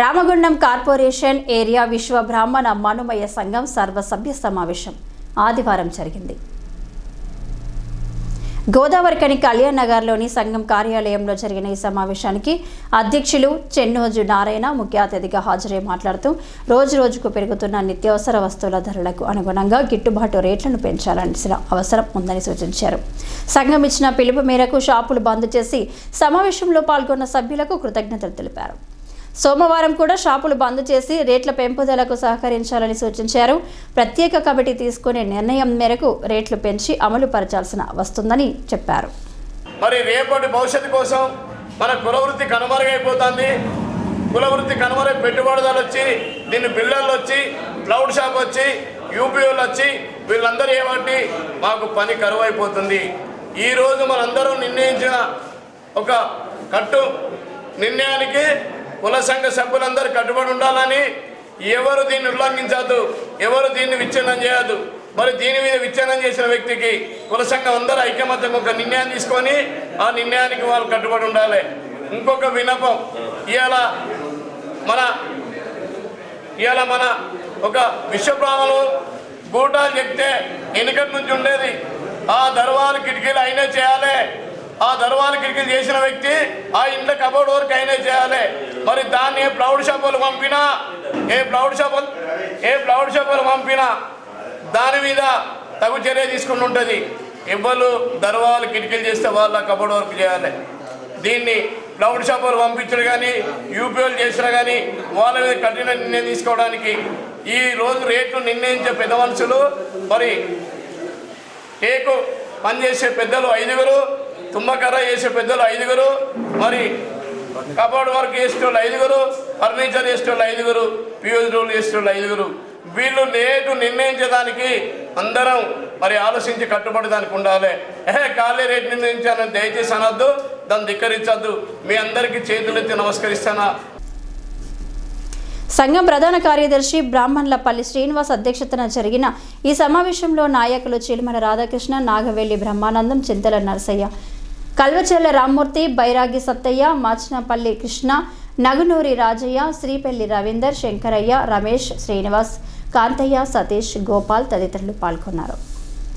Ramagundam corporation area విశ్వ బ్రాహ్మణ మనుమయ సంఘం సర్వసభ్య సమావేశం ఆదివారం జరిగింది. గోదావరికని కళ్యాణ్ నగర్లోని సంఘం కార్యాలయంలో జరిగిన ఈ సమావేశానికి అధ్యక్షులు చెన్నోజు నారాయణ ముఖ్య అతిథిగా హాజరై మాట్లాడుతూ రోజు రోజుకు పెరుగుతున్న నిత్యావసర వస్తువుల ధరలకు అనుగుణంగా గిట్టుబాటు రేట్లను పెంచాల్సిన అవసరం ఉందని సూచించారు. సంఘం ఇచ్చిన పిలుపు మేరకు షాపులు బంద్ చేసి సమావేశంలో పాల్గొన్న సభ్యులకు కృతజ్ఞతలు తెలిపారు. సోమవారం కూడా షాపులు బంద్ చేసి రేట్ల పెంపుదలకు సహకరించాలని సూచించారు. ప్రత్యేక కమిటీ తీసుకునే నిర్ణయం మేరకు రేట్లు పెంచి అమలు పరచాల్సిన వస్తుందని చెప్పారు. మరి రేపటి భవిష్యత్తు కోసం మన కులవృత్తి కనుమరుగైపోతుంది. కులవృత్తి కనుమరుగు పెట్టుబడిదారులు వచ్చి దీన్ని బిల్డర్లు వచ్చి క్లౌడ్ షాప్ వచ్చి యూపీఓలు వచ్చి వీళ్ళందరూ ఏమంటే మాకు పని కరువు అయిపోతుంది ఈరోజు మనందరం నిర్ణయించిన ఒక కట్టు నిర్ణయానికి కుల సంఘ సభ్యులందరూ కట్టుబడి ఉండాలని ఎవరు దీన్ని ఉల్లంఘించద్దు ఎవరు దీన్ని విచ్ఛిన్నం చేయదు మరి దీని మీద విచ్ఛిన్నం చేసిన వ్యక్తికి కుల సంఘం అందరూ ఐకమత్యం ఒక నిర్ణయం తీసుకొని ఆ నిర్ణయానికి వాళ్ళు కట్టుబడి ఉండాలి. ఇంకొక వినపం ఇవాళ మన ఇవాళ మన ఒక విశ్వబ్రాహ్మణులు గూటాలు చెప్తే వెనుకటి నుంచి ఉండేది ఆ దర్వాలు కిటికీలు అయినా చేయాలి. ఆ దర్వాలు కిటికీలు చేసిన వ్యక్తి ఆ ఇంట్లో కబోర్డ్ వర్క్ అయినా చేయాలి. మరి దాన్ని ఏ ప్లౌడ్ షాపులు పంపినా? ఏ ప్లౌడ్ షాపులు? ఏ ప్లౌడ్ షాపులు పంపినా? దాని మీద తగు చర్య తీసుకుని ఉంటుంది. ఎవ్వరు దర్వాలు కిటికీలు చేస్తే వాళ్ళ కబోర్డ్ వర్క్ చేయాలి. దీన్ని క్లౌడ్ షాపర్ పంపించడం కానీ యూపీఎల్ చేసినా కానీ వాళ్ళ మీద కఠిన నిర్ణయం తీసుకోవడానికి ఈ రోజు రేట్లు నిర్ణయించే పెద్ద మనుషులు మరి టేకు పనిచేసే పెద్దలు ఐదుగురు తుమ్మకర్ర చేసే పెద్దలు ఐదుగురు మరి కబోర్డ్ వర్క్ చేసేటోళ్ళు ఐదుగురు ఫర్నిచర్ చేసేటోళ్ళు ఐదుగురు పియూజ్ రోల్ చేసేటోళ్ళు ఐదుగురు. వీళ్ళు నేటు నిర్ణయించడానికి అందరం మరి ఆలోచించి కట్టుబడి దానికి ఉండాలి. ఏ ఖాళీ రేటు నిర్ణయించాలని దయచేసి అనొద్దు దాన్ని ధిక్కరించొద్దు. మీ అందరికీ చేతులెత్తి నమస్కరిస్తానా సంఘం ప్రధాన కార్యదర్శి బ్రాహ్మణ్లపల్లి శ్రీనివాస్ అధ్యక్షతన జరిగిన ఈ సమావేశంలో నాయకులు చిలుమల రాధాకృష్ణ నాగవెల్లి బ్రహ్మానందం చింతల నరసయ్య. కల్వచెల్ల రామ్మూర్తి బైరాగి సత్తయ్య మాచినపల్లి కృష్ణ నగునూరి రాజయ్య శ్రీపల్లి రవీందర్ శంకరయ్య రమేష్ శ్రీనివాస్ కాంతయ్య సతీష్ గోపాల్ తదితరులు పాల్గొన్నారు.